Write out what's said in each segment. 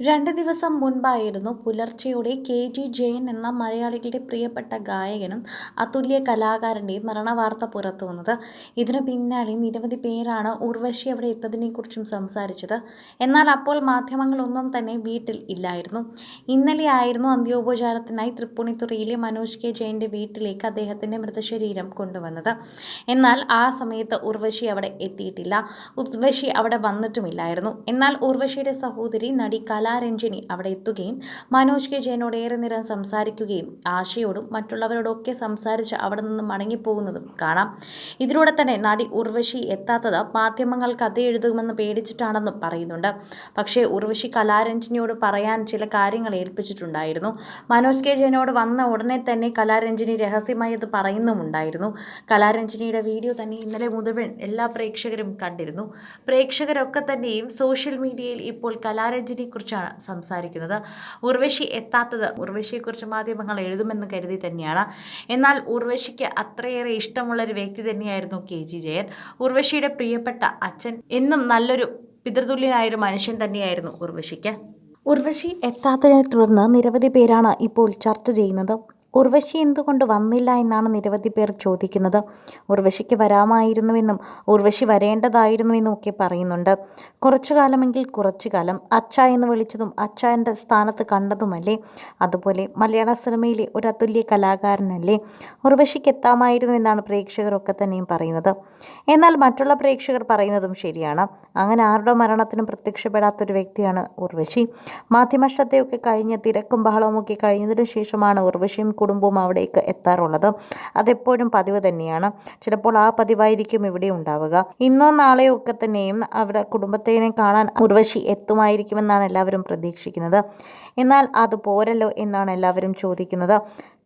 രണ്ട് ദിവസം മുൻപായിരുന്നു പുലർച്ചെയോടെ കെ ജി ജയൻ എന്ന മലയാളികളുടെ പ്രിയപ്പെട്ട ഗായകനും അതുല്യ കലാകാരന്റെയും മരണവാർത്ത പുറത്തുവന്നത് ഇതിനു പിന്നാലെ നിരവധി പേരാണ് ഉർവശി അവിടെ എത്തതിനെക്കുറിച്ചും സംസാരിച്ചത്. എന്നാൽ അപ്പോൾ മാധ്യമങ്ങളൊന്നും തന്നെ വീട്ടിൽ ഇല്ലായിരുന്നു. ഇന്നലെ ആയിരുന്നു അന്ത്യോപചാരത്തിനായി തൃപ്പൂണിത്തുറയിലെ മനോജ് കെ ജയന്റെ വീട്ടിലേക്ക് അദ്ദേഹത്തിന്റെ മൃതശരീരം കൊണ്ടുവന്നത്. എന്നാൽ ആ സമയത്ത് ഉർവശി അവിടെ എത്തിയിട്ടില്ല. ഉർവശി അവിടെ വന്നിട്ടുമില്ലായിരുന്നു. എന്നാൽ ഉർവശിയുടെ സഹോദരി നടി കലാരഞ്ജിനി അവിടെ എത്തുകയും മനോജ് കെ ജയനോട് ഏറെ നേരം സംസാരിക്കുകയും ആശയോടും മറ്റുള്ളവരോടൊക്കെ സംസാരിച്ച് അവിടെ നിന്ന് മടങ്ങിപ്പോകുന്നതും കാണാം. ഇതിലൂടെ തന്നെ നടി ഉർവശി എത്താത്തത് മാധ്യമങ്ങൾ കഥ എഴുതുമെന്ന് പേടിച്ചിട്ടാണെന്നും പറയുന്നുണ്ട്. പക്ഷേ ഉർവശി കലാരഞ്ജിനിയോട് പറയാൻ ചില കാര്യങ്ങൾ ഏൽപ്പിച്ചിട്ടുണ്ടായിരുന്നു. മനോജ് കെ ജയനോട് വന്ന ഉടനെ തന്നെ കലാരഞ്ജിനി രഹസ്യമായി അത് പറയുന്നുമുണ്ടായിരുന്നു. കലാരഞ്ജിനിയുടെ വീഡിയോ തന്നെ ഇന്നലെ മുഴുവൻ എല്ലാ പ്രേക്ഷകരും കണ്ടിരുന്നു. പ്രേക്ഷകരൊക്കെ തന്നെയും സോഷ്യൽ മീഡിയയിൽ ഇപ്പോൾ കലാരഞ്ജിനിയെക്കുറിച്ചാണ് സംസാരിക്കുന്നത്. ഉർവശി എത്താത്തത് ഉർവശിയെക്കുറിച്ച് മാധ്യമങ്ങൾ എഴുതുമെന്ന് കരുതി തന്നെയാണ്. എന്നാൽ ഉർവശിക്ക് അത്രയേറെ ഇഷ്ടമുള്ള ഒരു വ്യക്തി തന്നെയായിരുന്നു കെ. ജി. ജയൻ. ഉർവശിയുടെ പ്രിയപ്പെട്ട അച്ഛൻ എന്നും നല്ലൊരു പിതൃതുല്യനായൊരു മനുഷ്യൻ തന്നെയായിരുന്നു ഉർവശിക്ക്. ഉർവശി എത്താത്തതിനെ തുടർന്ന് നിരവധി പേരാണ് ഇപ്പോൾ ചർച്ച ചെയ്യുന്നത്. ഉർവശി എന്തുകൊണ്ട് വന്നില്ല എന്നാണ് നിരവധി പേർ ചോദിക്കുന്നത്. ഉർവശിക്ക് വരാമായിരുന്നുവെന്നും ഉർവശി വരേണ്ടതായിരുന്നുവെന്നും ഒക്കെ പറയുന്നുണ്ട്. കുറച്ചു കാലമെങ്കിൽ കുറച്ചു കാലം. അച്ഛ എന്ന് വിളിച്ചതും അച്ഛ എന്റെ സ്ഥാനത്ത് കണ്ടതുമല്ലേ? അതുപോലെ മലയാള സിനിമയിലെ ഒരു അതുല്യ കലാകാരനല്ലേ? ഉർവശിക്ക് എത്താമായിരുന്നു എന്നാണ് പ്രേക്ഷകരൊക്കെ തന്നെയും പറയുന്നത്. എന്നാൽ മറ്റുള്ള പ്രേക്ഷകർ പറയുന്നതും ശരിയാണ്. അങ്ങനെ ആരുടെ മരണത്തിനും പ്രത്യക്ഷപ്പെടാത്തൊരു വ്യക്തിയാണ് ഉർവശി. മാധ്യമ ശ്രദ്ധയൊക്കെ കഴിഞ്ഞ് തിരക്കും ബഹളവും ഒക്കെ കഴിഞ്ഞതിനു ശേഷമാണ് ഉർവശിയും കുടുംബവും അവിടേക്ക് എത്താറുള്ളത്. അതെപ്പോഴും പതിവ് തന്നെയാണ്. ചിലപ്പോൾ ആ പതിവായിരിക്കും ഇവിടെ ഉണ്ടാവുക. ഇന്നോ നാളെയോ ഒക്കെ തന്നെയും അവിടെ കുടുംബത്തിനെ കാണാൻ ഉർവശി എത്തുമായിരിക്കുമെന്നാണ് എല്ലാവരും പ്രതീക്ഷിക്കുന്നത്. എന്നാൽ അത് പോരല്ലോ എന്നാണ് എല്ലാവരും ചോദിക്കുന്നത്.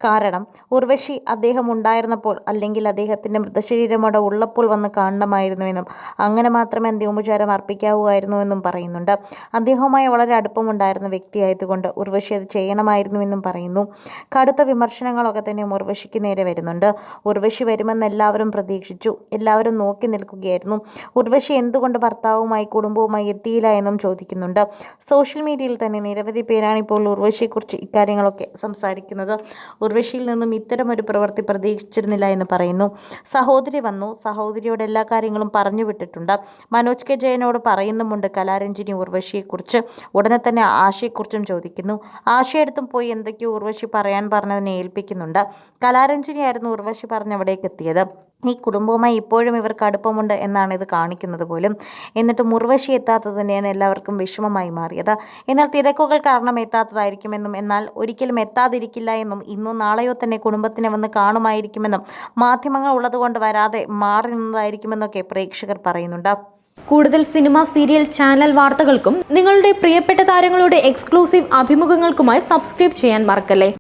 കാരണം ഉർവശി അദ്ദേഹം ഉണ്ടായിരുന്നപ്പോൾ അല്ലെങ്കിൽ അദ്ദേഹത്തിന്റെ മൃതശരീരം അവിടെ ഉള്ളപ്പോൾ വന്ന് കാണണമായിരുന്നുവെന്നും അങ്ങനെ മാത്രമേ അന്ത്യോപചാരം അർപ്പിക്കാവുമായിരുന്നുവെന്നും പറയുന്നുണ്ട്. അദ്ദേഹവുമായി വളരെ അടുപ്പമുണ്ടായിരുന്ന വ്യക്തിയായതുകൊണ്ട് ഉർവശി അത് ചെയ്യണമായിരുന്നുവെന്നും പറയുന്നു. കടുത്ത വിമർശനങ്ങളൊക്കെ തന്നെ ഉർവശിക്ക് നേരെ വരുന്നുണ്ട്. ഉർവശി വരുമെന്ന് എല്ലാവരും പ്രതീക്ഷിച്ചു. എല്ലാവരും നോക്കി നിൽക്കുകയായിരുന്നു. ഉർവശി എന്തുകൊണ്ട് ഭർത്താവുമായി കുടുംബവുമായി എത്തിയില്ല എന്നും ചോദിക്കുന്നുണ്ട്. സോഷ്യൽ മീഡിയയിൽ തന്നെ നിരവധി പേരാണ് ഇപ്പോൾ ഉർവശിയെക്കുറിച്ച് ഇക്കാര്യങ്ങളൊക്കെ സംസാരിക്കുന്നത്. ഉർവശിയിൽ നിന്നും ഇത്തരമൊരു പ്രവൃത്തി പ്രതീക്ഷിച്ചിരുന്നില്ല എന്ന് പറയുന്നു. സഹോദരി വന്നു. സഹോദരിയോട് എല്ലാ കാര്യങ്ങളും പറഞ്ഞു വിട്ടിട്ടുണ്ട്. മനോജ് കെ ജയനോട് പറയുന്നുമുണ്ട് കലാരഞ്ജിനി ഉർവശിയെക്കുറിച്ച്. ഉടനെ തന്നെ ആശയെക്കുറിച്ചും ചോദിക്കുന്നു. ആശയടുത്തും പോയി എന്തൊക്കെയോ ഉർവശി പറയാൻ പറഞ്ഞതിനെ ഏൽപ്പിക്കുന്നുണ്ട്. കലാരഞ്ജിനിയായിരുന്നു ഉർവശി പറഞ്ഞ് അവിടേക്ക് എത്തിയത് ഈ കുടുംബവുമായി ഇപ്പോഴും ഇവർക്ക് അടുപ്പമുണ്ട് എന്നാണ് ഇത് കാണിക്കുന്നത് പോലും. എന്നിട്ട് മുർവശി എത്താത്തത് തന്നെയാണ് എല്ലാവർക്കും വിഷമമായി മാറിയത്. എന്നാൽ തിരക്കുകൾ കാരണം എത്താത്തതായിരിക്കുമെന്നും എന്നാൽ ഒരിക്കലും എത്താതിരിക്കില്ല എന്നും ഇന്നും നാളെയോ തന്നെ കുടുംബത്തിനെ വന്ന് കാണുമായിരിക്കുമെന്നും മാധ്യമങ്ങൾ ഉള്ളതുകൊണ്ട് വരാതെ മാറി നിന്നതായിരിക്കുമെന്നൊക്കെ പ്രേക്ഷകർ പറയുന്നുണ്ട്. കൂടുതൽ സിനിമ സീരിയൽ ചാനൽ വാർത്തകൾക്കും നിങ്ങളുടെ പ്രിയപ്പെട്ട താരങ്ങളുടെ എക്സ്ക്ലൂസീവ് അഭിമുഖങ്ങൾക്കുമായി സബ്സ്ക്രൈബ് ചെയ്യാൻ മറക്കല്ലേ?